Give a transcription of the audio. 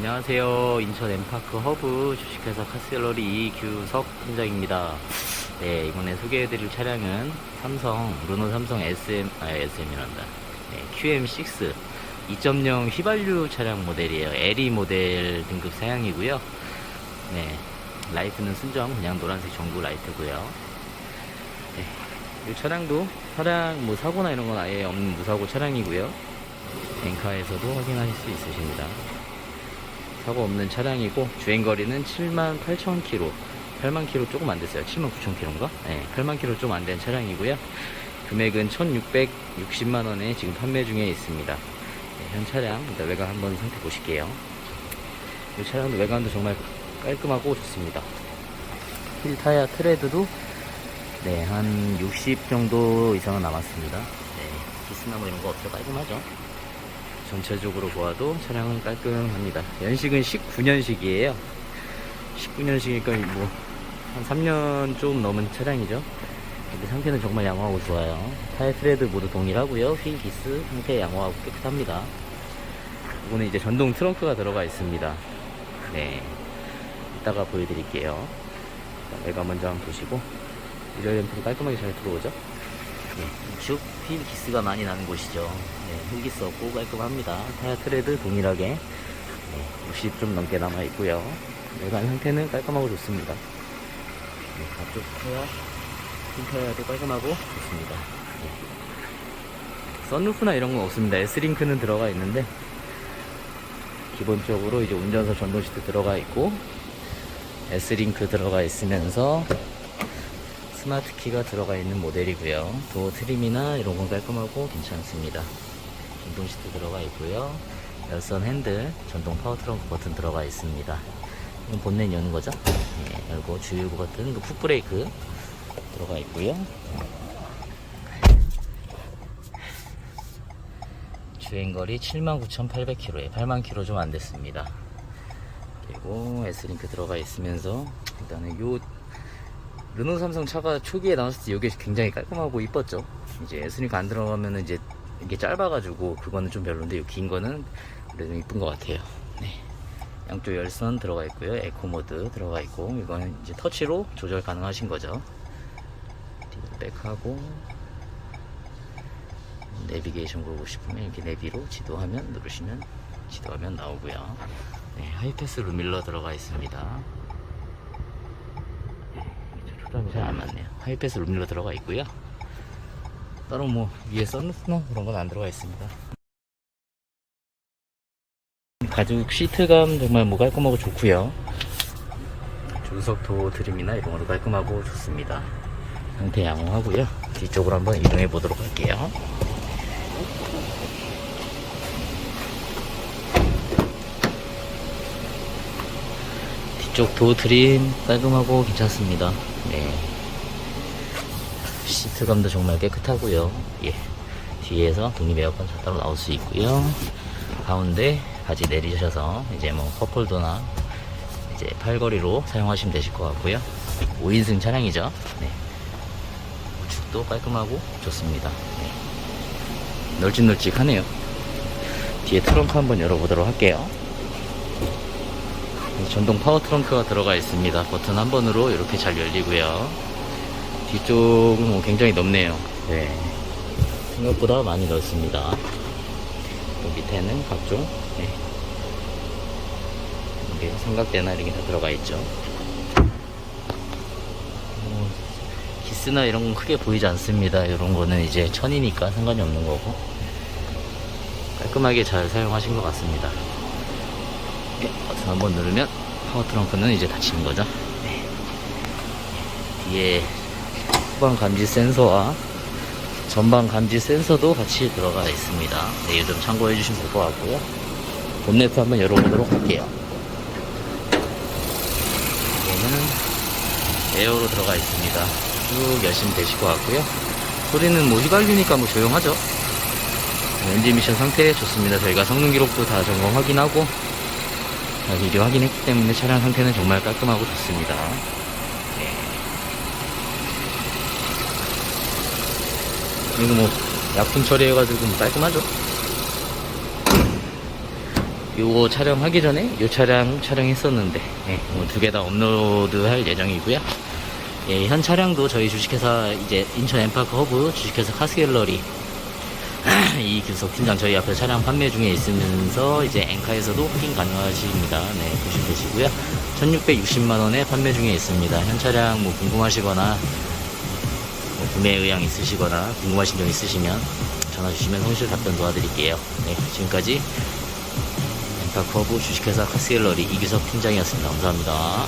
안녕하세요. 인천 엠파크 허브 주식회사 카스갤러리 이규석 팀장입니다. 네, 이번에 소개해드릴 차량은 삼성, 르노 삼성 SM, 아, SM이란다. 네, QM6 2.0 휘발유 차량 모델이에요. LE 모델 등급 사양이고요. 네, 라이트는 순정, 그냥 노란색 전구 라이트고요. 네, 이 차량도 차량 뭐 사고나 이런 건 아예 없는 무사고 차량이고요. 앵카에서도 확인하실 수 있으십니다. 사고 없는 차량이고 주행거리는 7만 8천 킬로 8만 킬로 조금 안 됐어요. 7만 9천 킬로인가? 네 8만 킬로 좀 안 된 차량이고요. 금액은 1660만 원에 지금 판매 중에 있습니다. 네, 현 차량 일단 외관 한번 상태 보실게요. 이 차량도 외관도 정말 깔끔하고 좋습니다. 휠 타야 트레드도 네 한 60 정도 이상은 남았습니다. 네 기스나 뭐 이런 거 없어 깔끔하죠 전체적으로 보아도 차량은 깔끔합니다. 연식은 19년식이에요. 19년식이니까 뭐, 한 3년 좀 넘은 차량이죠. 근데 상태는 정말 양호하고 좋아요. 타이어 트레드 모두 동일하고요. 휠 기스 상태 양호하고 깨끗합니다. 이거는 이제 전동 트렁크가 들어가 있습니다. 네. 이따가 보여드릴게요. 자, 외관 먼저 한번 보시고, 이럴 램프도 깔끔하게 잘 들어오죠? 네, 우측 휠 기스가 많이 나는 곳이죠. 네, 휠 기스 없고 깔끔합니다. 타이어 트레드 동일하게 네, 60좀 넘게 남아 있고요. 외관 상태는 깔끔하고 좋습니다. 네, 앞쪽 타이어, 흰 타이어도 깔끔하고 좋습니다. 네. 썬루프나 이런 건 없습니다. S링크는 들어가 있는데 기본적으로 이제 운전석 전동 시트 들어가 있고 S링크 들어가 있으면서 스마트 키가 들어가 있는 모델이고요. 도어 트림이나 이런 건 깔끔하고 괜찮습니다. 전동 시트 들어가 있고요. 열선 핸들, 전동 파워 트렁크 버튼 들어가 있습니다. 이건 본넷 여는 거죠? 예, 열고 주유구 버튼, 그 풋브레이크 들어가 있고요. 주행거리 79,800km에 8만 km 좀 안 됐습니다. 그리고 S링크 들어가 있으면서 일단은 요 르노 삼성 차가 초기에 나왔을 때 이게 굉장히 깔끔하고 이뻤죠. 이제 에스닉 안 들어가면 이제 이게 짧아가지고 그거는 좀 별론데 이 긴 거는 그래도 이쁜 것 같아요. 네. 양쪽 열선 들어가 있고요. 에코 모드 들어가 있고 이거는 이제 터치로 조절 가능하신 거죠. 백하고 내비게이션 보고 싶으면 이렇게 내비로 지도하면 누르시면 지도하면 나오고요. 네, 하이패스 루밀러 들어가 있습니다. 초점이 잘안 맞네요. 하이패스 룸밀러 들어가 있고요. 따로 뭐 위에 썬루프나 그런 건 안 들어가 있습니다. 가죽 시트감 정말 뭐 깔끔하고 좋고요. 조수석 도 드림이나 이런 것도 깔끔하고 좋습니다. 상태 양호하고요. 뒤쪽으로 한번 이동해 보도록 할게요. 뒤쪽 도 드림 깔끔하고 괜찮습니다. 네. 시트감도 정말 깨끗하고요. 예. 뒤에서 독립 에어컨 차따로 나올 수 있고요. 가운데 바지 내리셔서 이제 뭐 컵홀더나 이제 팔걸이로 사용하시면 되실 것 같고요. 5인승 차량이죠. 네. 우측도 깔끔하고 좋습니다. 네. 널찍널찍하네요. 뒤에 트렁크 한번 열어보도록 할게요. 전동 파워 트렁크가 들어가 있습니다. 버튼 한 번으로 이렇게 잘 열리고요. 뒤쪽은 뭐 굉장히 넓네요. 네. 생각보다 많이 넓습니다. 또 밑에는 각종 네. 이게 삼각대나 이렇게 다 들어가 있죠. 뭐, 기스나 이런 건 크게 보이지 않습니다. 이런 거는 이제 천이니까 상관이 없는 거고 깔끔하게 잘 사용하신 것 같습니다. 네, 버튼 한번 누르면 파워 트렁크는 이제 닫히는 거죠. 네. 뒤에 후방 감지 센서와 전방 감지 센서도 같이 들어가 있습니다. 네, 이거 좀 참고해 주시면 될 것 같고요. 본네트 한번 열어보도록 할게요. 이거는 에어로 들어가 있습니다. 쭉 열심히 되실 것 같고요. 소리는 뭐 휘발유니까 뭐 조용하죠. 엔진 미션 상태 좋습니다. 저희가 성능 기록도 다 점검 확인하고 자, 미리 확인했기 때문에 차량 상태는 정말 깔끔하고 좋습니다. 네. 이거 뭐 약품 처리해가지고 뭐 깔끔하죠? 요거 촬영하기 전에 요 차량 촬영했었는데 예, 두개 다 업로드 할 예정이고요. 예, 현 차량도 저희 주식회사 이제 인천 엠파크 허브 주식회사 카스갤러리 이 규석 팀장 저희 앞에 차량 판매 중에 있으면서 이제 앵카에서도 확인 가능하십니다. 네, 보시면 되시고요. 1660만 원에 판매 중에 있습니다. 현 차량 뭐 궁금하시거나 뭐 구매 의향 있으시거나 궁금하신 점 있으시면 전화 주시면 손실 답변 도와드릴게요. 네, 지금까지 허브 주식회사 카스갤러리 이규석 팀장이었습니다. 감사합니다.